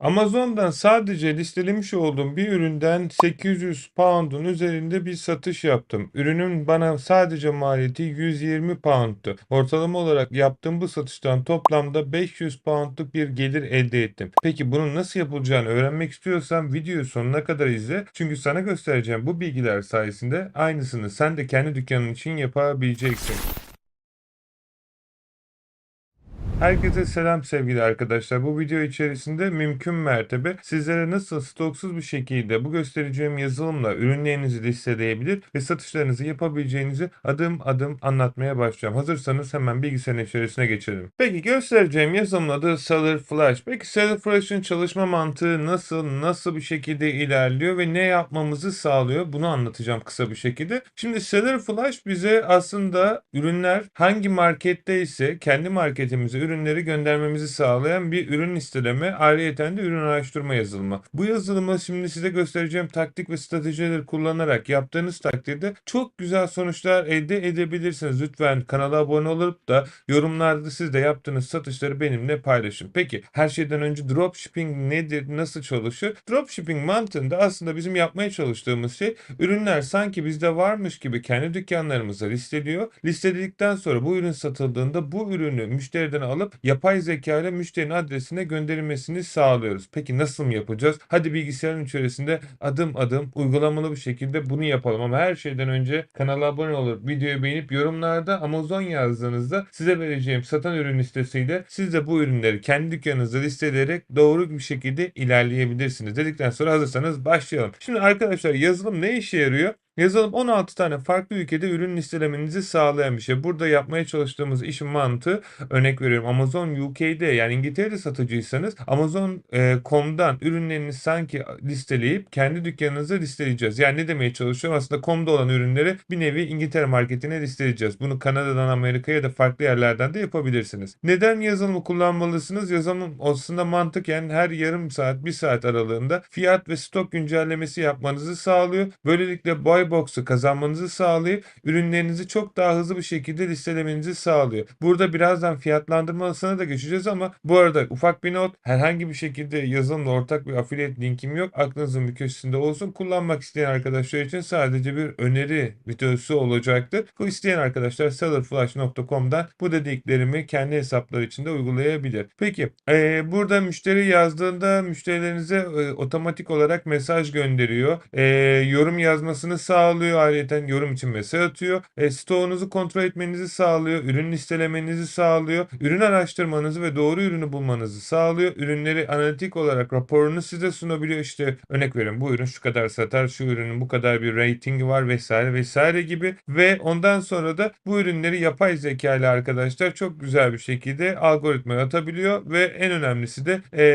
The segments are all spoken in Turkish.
Amazon'dan sadece listelemiş olduğum bir üründen 800 pound'un üzerinde bir satış yaptım. Ürünün bana sadece maliyeti 120 pound'tu. Ortalama olarak yaptığım bu satıştan toplamda 500 pound'luk bir gelir elde ettim. Peki bunun nasıl yapılacağını öğrenmek istiyorsan videoyu sonuna kadar izle. Çünkü sana göstereceğim bu bilgiler sayesinde aynısını sen de kendi dükkanın için yapabileceksin. Herkese selam sevgili arkadaşlar. Bu video içerisinde mümkün mertebe sizlere nasıl stoksuz bir şekilde bu göstereceğim yazılımla ürünlerinizi listeleyebilir ve satışlarınızı yapabileceğinizi adım adım anlatmaya başlayacağım. Hazırsanız hemen bilgisayarın içerisine geçelim. Peki göstereceğim yazılımın adı Seller Flash. Peki Seller Flash'ın çalışma mantığı nasıl, nasıl bir şekilde ilerliyor ve ne yapmamızı sağlıyor? Bunu anlatacağım kısa bir şekilde. Şimdi Seller Flash bize aslında ürünler hangi marketteyse kendi marketimize ürünleri göndermemizi sağlayan bir ürün listeleme, ayrıyeten de ürün araştırma yazılımı. Bu yazılımı şimdi size göstereceğim taktik ve stratejileri kullanarak yaptığınız takdirde çok güzel sonuçlar elde edebilirsiniz. Lütfen kanala abone olup da yorumlarda siz de yaptığınız satışları benimle paylaşın. Peki her şeyden önce dropshipping nedir, nasıl çalışır? Dropshipping mantığında aslında bizim yapmaya çalıştığımız şey ürünler sanki bizde varmış gibi kendi dükkanlarımıza listeliyor. Listeledikten sonra bu ürün satıldığında bu ürünü müşteriden alıp yapay zeka ile müşterinin adresine gönderilmesini sağlıyoruz. Peki nasıl mı yapacağız? Hadi bilgisayarın içerisinde adım adım uygulamalı bir şekilde bunu yapalım. Ama her şeyden önce kanala abone olup videoyu beğenip yorumlarda Amazon yazdığınızda size vereceğim satan ürün listesiyle siz de bu ürünleri kendi dükkanınızda listeleyerek doğru bir şekilde ilerleyebilirsiniz. Dedikten sonra hazırsanız başlayalım. Şimdi arkadaşlar yazılım ne işe yarıyor? Yazılım 16 tane farklı ülkede ürün listelemenizi sağlayan bir şey. Burada yapmaya çalıştığımız işin mantığı örnek veriyorum Amazon UK'de yani İngiltere'de satıcıysanız Amazon.com'dan ürünlerinizi sanki listeleyip kendi dükkanınıza listeleyeceğiz. Yani ne demeye çalışıyorum? Aslında com'da olan ürünleri bir nevi İngiltere marketine listeleyeceğiz. Bunu Kanada'dan Amerika'ya da farklı yerlerden de yapabilirsiniz. Neden yazılımı kullanmalısınız? Yazılım aslında mantık yani her yarım saat, bir saat aralığında fiyat ve stok güncellemesi yapmanızı sağlıyor. Böylelikle buy Box'u kazanmanızı sağlayıp ürünlerinizi çok daha hızlı bir şekilde listelemenizi sağlıyor. Burada birazdan fiyatlandırmasına da geçeceğiz ama bu arada ufak bir not herhangi bir şekilde yazılımla ortak bir affiliate linkim yok. Aklınızın bir köşesinde olsun. Kullanmak isteyen arkadaşlar için sadece bir öneri videosu olacaktır. Bu isteyen arkadaşlar sellerflash.com'dan bu dediklerimi kendi hesapları içinde uygulayabilir. Peki ee, burada müşteri yazdığında müşterilerinize e, otomatik olarak mesaj gönderiyor. E, yorum yazmasını sağlıyor sağlıyor. Ayrıca yorum için mesaj atıyor. E, stoğunuzu kontrol etmenizi sağlıyor. Ürün listelemenizi sağlıyor. Ürün araştırmanızı ve doğru ürünü bulmanızı sağlıyor. Ürünleri analitik olarak raporunu size sunabiliyor. İşte örnek verin bu ürün şu kadar satar, şu ürünün bu kadar bir ratingi var vesaire vesaire gibi. Ve ondan sonra da bu ürünleri yapay zeka ile arkadaşlar çok güzel bir şekilde algoritmaya atabiliyor ve en önemlisi de e,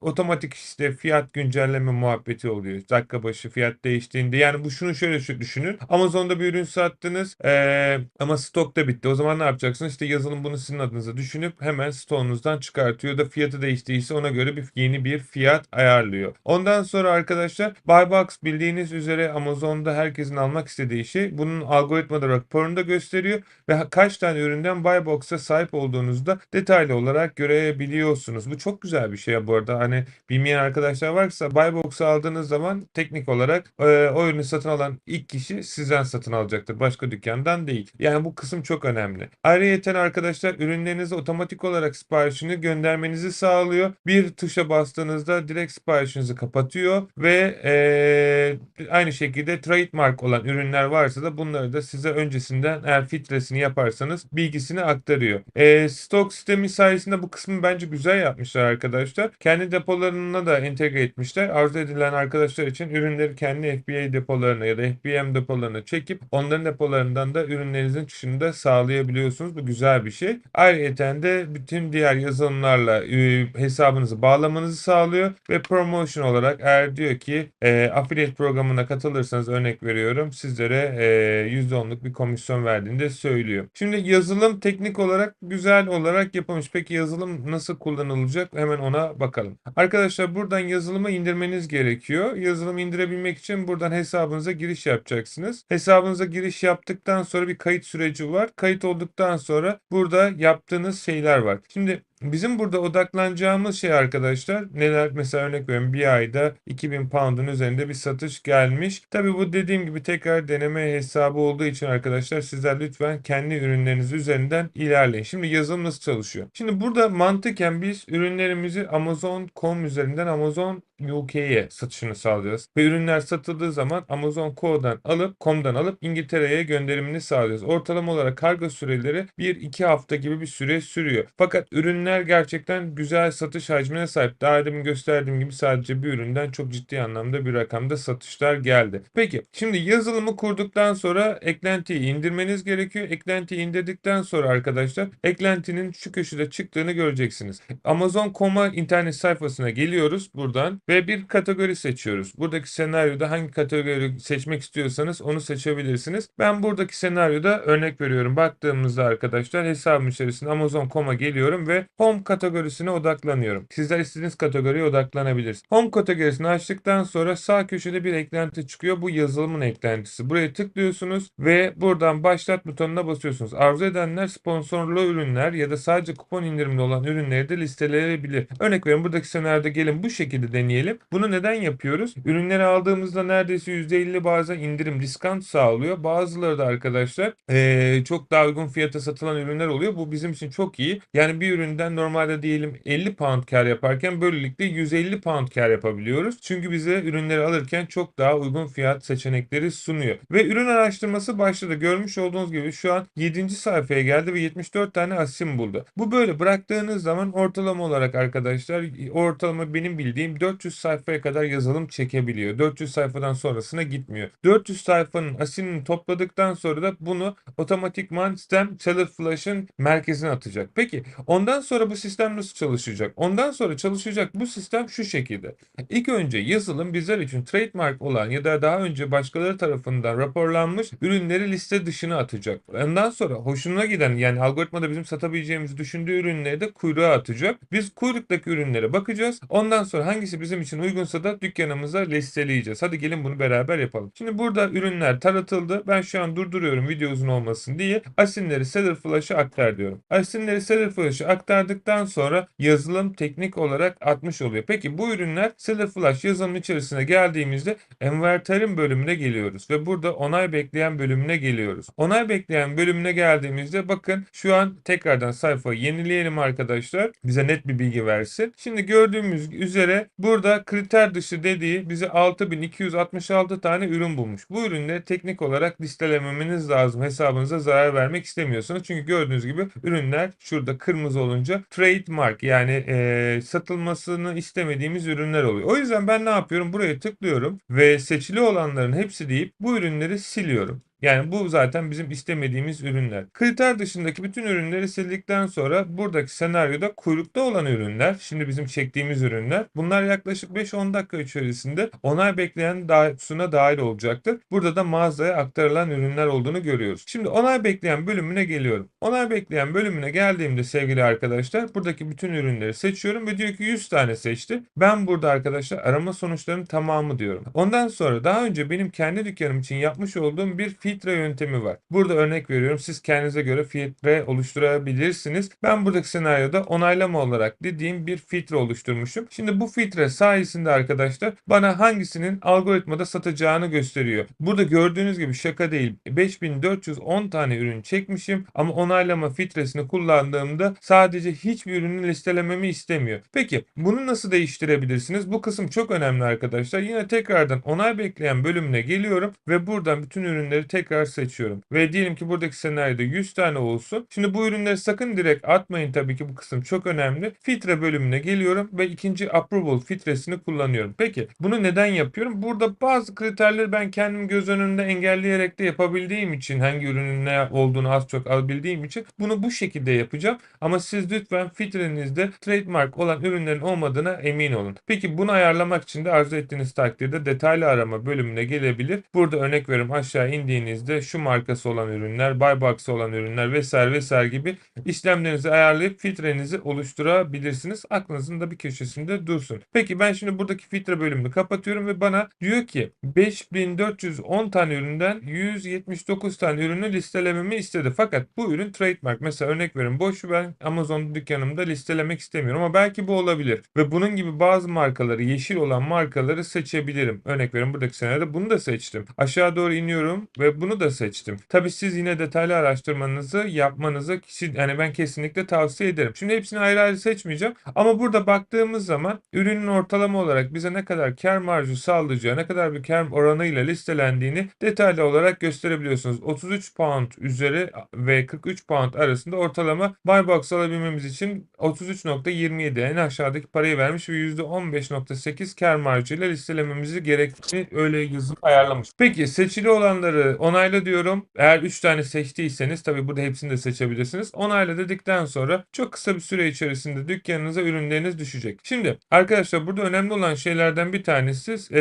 otomatik işte fiyat güncelleme muhabbeti oluyor. Dakika başı fiyat değiştiğinde yani bu şunu şöyle şu düşünün. Amazon'da bir ürün sattınız ee, ama stok da bitti. O zaman ne yapacaksınız? İşte yazılım bunu sizin adınıza düşünüp hemen stoğunuzdan çıkartıyor da fiyatı değiştiyse ona göre bir yeni bir fiyat ayarlıyor. Ondan sonra arkadaşlar Buybox bildiğiniz üzere Amazon'da herkesin almak istediği şey. Bunun algoritmada raporunu da gösteriyor ve kaç tane üründen Buybox'a sahip olduğunuzda detaylı olarak görebiliyorsunuz. Bu çok güzel bir şey bu arada. Hani bilmeyen arkadaşlar varsa Buybox'u aldığınız zaman teknik olarak e, o ürünü satın alan ilk kişi sizden satın alacaktır. Başka dükkandan değil. Yani bu kısım çok önemli. Ayrıca arkadaşlar ürünlerinizi otomatik olarak siparişini göndermenizi sağlıyor. Bir tuşa bastığınızda direkt siparişinizi kapatıyor ve ee, aynı şekilde trademark olan ürünler varsa da bunları da size öncesinden eğer filtresini yaparsanız bilgisini aktarıyor. E, stok sistemi sayesinde bu kısmı bence güzel yapmışlar arkadaşlar. Kendi depolarına da entegre etmişler. Arzu edilen arkadaşlar için ürünleri kendi FBA depolarına ya da FBM depolarına çekip onların depolarından da ürünlerinizin çıkışını da sağlayabiliyorsunuz. Bu güzel bir şey. Ayrıca de bütün diğer yazılımlarla e, hesabınızı bağlamanızı sağlıyor ve promotion olarak eğer diyor ki e, affiliate programına katılırsanız örnek veriyorum sizlere e, %10'luk bir komisyon verdiğinde söylüyor. Şimdi yazılım teknik olarak güzel olarak yapılmış. Peki yazılım nasıl kullanılacak? Hemen ona bakalım. Arkadaşlar buradan yazılımı indirmeniz gerekiyor. Yazılım indirebilmek için buradan hesabınıza giriş yapacaksınız. Hesabınıza giriş yaptıktan sonra bir kayıt süreci var. Kayıt olduktan sonra burada yaptığınız şeyler var. Şimdi bizim burada odaklanacağımız şey arkadaşlar neler mesela örnek veriyorum bir ayda 2000 pound'un üzerinde bir satış gelmiş. Tabii bu dediğim gibi tekrar deneme hesabı olduğu için arkadaşlar sizler lütfen kendi ürünleriniz üzerinden ilerleyin. Şimdi yazılım nasıl çalışıyor? Şimdi burada mantıken biz ürünlerimizi Amazon.com üzerinden Amazon UK'ye satışını sağlayacağız. Ve ürünler satıldığı zaman Amazon.co'dan alıp com'dan alıp İngiltere'ye gönderimini sağlayacağız. Ortalama olarak kargo süreleri 1-2 hafta gibi bir süre sürüyor. Fakat ürünler gerçekten güzel satış hacmine sahip. Daha demin gösterdiğim gibi sadece bir üründen çok ciddi anlamda bir rakamda satışlar geldi. Peki şimdi yazılımı kurduktan sonra eklentiyi indirmeniz gerekiyor. Eklentiyi indirdikten sonra arkadaşlar eklentinin şu köşede çıktığını göreceksiniz. Amazon.com'a internet sayfasına geliyoruz buradan ve bir kategori seçiyoruz. Buradaki senaryoda hangi kategori seçmek istiyorsanız onu seçebilirsiniz. Ben buradaki senaryoda örnek veriyorum. Baktığımızda arkadaşlar hesabım içerisinde Amazon.com'a geliyorum ve Home kategorisine odaklanıyorum. Sizler istediğiniz kategoriye odaklanabilirsiniz. Home kategorisini açtıktan sonra sağ köşede bir eklenti çıkıyor. Bu yazılımın eklentisi. Buraya tıklıyorsunuz ve buradan başlat butonuna basıyorsunuz. Arzu edenler sponsorlu ürünler ya da sadece kupon indirimli olan ürünleri de listeleyebilir. Örnek veriyorum buradaki senaryoda gelin bu şekilde deneyelim. Bunu neden yapıyoruz? Ürünleri aldığımızda neredeyse %50 bazen indirim, discount sağlıyor. Bazıları da arkadaşlar eee, çok daha uygun fiyata satılan ürünler oluyor. Bu bizim için çok iyi. Yani bir üründen normalde diyelim 50 pound kar yaparken böylelikle 150 pound kar yapabiliyoruz. Çünkü bize ürünleri alırken çok daha uygun fiyat seçenekleri sunuyor. Ve ürün araştırması başladı. Görmüş olduğunuz gibi şu an 7. sayfaya geldi ve 74 tane asim buldu. Bu böyle bıraktığınız zaman ortalama olarak arkadaşlar ortalama benim bildiğim 400 sayfaya kadar yazılım çekebiliyor. 400 sayfadan sonrasına gitmiyor. 400 sayfanın asimini topladıktan sonra da bunu otomatikman sistem Seller Flash'ın merkezine atacak. Peki ondan sonra bu sistem nasıl çalışacak? Ondan sonra çalışacak bu sistem şu şekilde. İlk önce yazılım bizler için trademark olan ya da daha önce başkaları tarafından raporlanmış ürünleri liste dışına atacak. Ondan sonra hoşuna giden yani algoritmada bizim satabileceğimizi düşündüğü ürünleri de kuyruğa atacak. Biz kuyruktaki ürünlere bakacağız. Ondan sonra hangisi bizim için uygunsa da dükkanımıza listeleyeceğiz. Hadi gelin bunu beraber yapalım. Şimdi burada ürünler taratıldı. Ben şu an durduruyorum video uzun olmasın diye. Asinleri Seller Flash'a aktar diyorum. Asinleri Seller Flash'a aktardıktan sonra yazılım teknik olarak atmış oluyor. Peki bu ürünler Seller Flash yazılım içerisine geldiğimizde enverterin bölümüne geliyoruz ve burada onay bekleyen bölümüne geliyoruz. Onay bekleyen bölümüne geldiğimizde bakın şu an tekrardan sayfayı yenileyelim arkadaşlar. Bize net bir bilgi versin. Şimdi gördüğümüz üzere burada kriter dışı dediği bize 6266 tane ürün bulmuş. Bu ürünleri teknik olarak listelememeniz lazım. Hesabınıza zarar vermek istemiyorsunuz. Çünkü gördüğünüz gibi ürünler şurada kırmızı olunca trademark yani e, satılmasını istemediğimiz ürünler oluyor. O yüzden ben ne yapıyorum? Buraya tıklıyorum ve seçili olanların hepsi deyip bu ürünleri siliyorum. Yani bu zaten bizim istemediğimiz ürünler. Kriter dışındaki bütün ürünleri sildikten sonra buradaki senaryoda kuyrukta olan ürünler, şimdi bizim çektiğimiz ürünler, bunlar yaklaşık 5-10 dakika içerisinde onay bekleyen suna dahil olacaktır. Burada da mağazaya aktarılan ürünler olduğunu görüyoruz. Şimdi onay bekleyen bölümüne geliyorum. Onay bekleyen bölümüne geldiğimde sevgili arkadaşlar buradaki bütün ürünleri seçiyorum ve diyor ki 100 tane seçti. Ben burada arkadaşlar arama sonuçlarının tamamı diyorum. Ondan sonra daha önce benim kendi dükkanım için yapmış olduğum bir filtre yöntemi var. Burada örnek veriyorum. Siz kendinize göre filtre oluşturabilirsiniz. Ben buradaki senaryoda onaylama olarak dediğim bir filtre oluşturmuşum. Şimdi bu filtre sayesinde arkadaşlar bana hangisinin algoritmada satacağını gösteriyor. Burada gördüğünüz gibi şaka değil. 5410 tane ürün çekmişim ama onaylama filtresini kullandığımda sadece hiçbir ürünü listelememi istemiyor. Peki bunu nasıl değiştirebilirsiniz? Bu kısım çok önemli arkadaşlar. Yine tekrardan onay bekleyen bölümüne geliyorum ve buradan bütün ürünleri tekrar seçiyorum. Ve diyelim ki buradaki senaryoda 100 tane olsun. Şimdi bu ürünleri sakın direkt atmayın tabii ki bu kısım çok önemli. Filtre bölümüne geliyorum ve ikinci approval filtresini kullanıyorum. Peki bunu neden yapıyorum? Burada bazı kriterleri ben kendim göz önünde engelleyerek de yapabildiğim için hangi ürünün ne olduğunu az çok alabildiğim için bunu bu şekilde yapacağım. Ama siz lütfen filtrenizde trademark olan ürünlerin olmadığına emin olun. Peki bunu ayarlamak için de arzu ettiğiniz takdirde detaylı arama bölümüne gelebilir. Burada örnek veriyorum aşağı indiğiniz geldiğinizde şu markası olan ürünler, buy box olan ürünler vesaire vesaire gibi işlemlerinizi ayarlayıp filtrenizi oluşturabilirsiniz. Aklınızın da bir köşesinde dursun. Peki ben şimdi buradaki filtre bölümünü kapatıyorum ve bana diyor ki 5410 tane üründen 179 tane ürünü listelememi istedi. Fakat bu ürün trademark. Mesela örnek verin boşu ben Amazon dükkanımda listelemek istemiyorum ama belki bu olabilir. Ve bunun gibi bazı markaları yeşil olan markaları seçebilirim. Örnek verin buradaki senaryoda bunu da seçtim. Aşağı doğru iniyorum ve bunu da seçtim. Tabii siz yine detaylı araştırmanızı yapmanızı yani ben kesinlikle tavsiye ederim. Şimdi hepsini ayrı ayrı seçmeyeceğim. Ama burada baktığımız zaman ürünün ortalama olarak bize ne kadar kar marjı sağlayacağı, ne kadar bir kar oranıyla listelendiğini detaylı olarak gösterebiliyorsunuz. 33 pound üzeri ve 43 pound arasında ortalama buy box alabilmemiz için 33.27 en aşağıdaki parayı vermiş ve %15.8 kar marjıyla listelememizi gerektiğini öyle yazıp ayarlamış. Peki seçili olanları onayla diyorum. Eğer 3 tane seçtiyseniz tabi burada hepsini de seçebilirsiniz. Onayla dedikten sonra çok kısa bir süre içerisinde dükkanınıza ürünleriniz düşecek. Şimdi arkadaşlar burada önemli olan şeylerden bir tanesi e,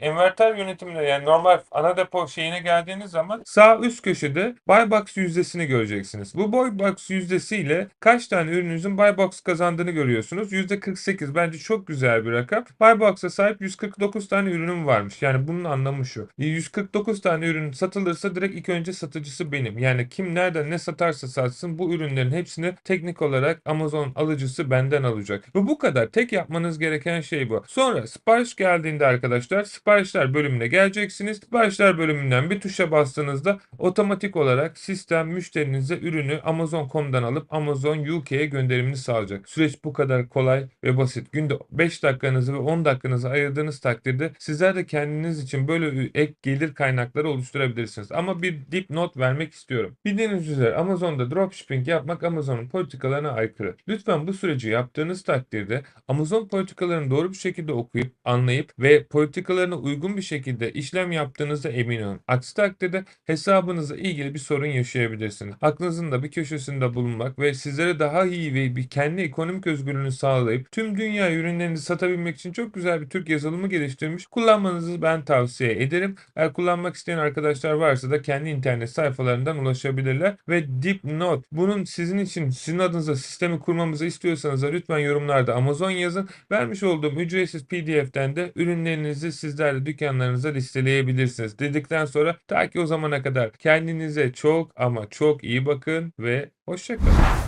envanter yönetimine yani normal ana depo şeyine geldiğiniz zaman sağ üst köşede buy box yüzdesini göreceksiniz. Bu buy box yüzdesiyle kaç tane ürününüzün buy box kazandığını görüyorsunuz. %48 bence çok güzel bir rakam. Buy box'a sahip 149 tane ürünüm varmış. Yani bunun anlamı şu. 149 tane ürün satılırsa direkt ilk önce satıcısı benim. Yani kim nereden ne satarsa satsın bu ürünlerin hepsini teknik olarak Amazon alıcısı benden alacak. Ve bu kadar. Tek yapmanız gereken şey bu. Sonra sipariş geldiğinde arkadaşlar siparişler bölümüne geleceksiniz. Siparişler bölümünden bir tuşa bastığınızda otomatik olarak sistem müşterinize ürünü Amazon.com'dan alıp Amazon UK'ye gönderimini sağlayacak. Süreç bu kadar kolay ve basit. Günde 5 dakikanızı ve 10 dakikanızı ayırdığınız takdirde sizler de kendiniz için böyle ek gelir kaynakları oluşturabilirsiniz. Ama bir dipnot vermek istiyorum. Bildiğiniz üzere Amazon'da dropshipping yapmak Amazon'un politikalarına aykırı. Lütfen bu süreci yaptığınız takdirde Amazon politikalarını doğru bir şekilde okuyup, anlayıp ve politikalarına uygun bir şekilde işlem yaptığınızda emin olun. Aksi takdirde hesabınızla ilgili bir sorun yaşayabilirsiniz. Aklınızın da bir köşesinde bulunmak ve sizlere daha iyi ve bir kendi ekonomik özgürlüğünü sağlayıp tüm dünya ürünlerinizi satabilmek için çok güzel bir Türk yazılımı geliştirmiş. Kullanmanızı ben tavsiye ederim. Eğer kullanmak isteyen arkadaşlar varsa da kendi internet sayfalarından ulaşabilirler. Ve dipnot bunun sizin için sizin adınıza sistemi kurmamızı istiyorsanız da lütfen yorumlarda Amazon yazın. Vermiş olduğum ücretsiz pdf'den de ürünlerinizi sizler de dükkanlarınıza listeleyebilirsiniz. Dedikten sonra ta ki o zamana kadar kendinize çok ama çok iyi bakın ve hoşçakalın.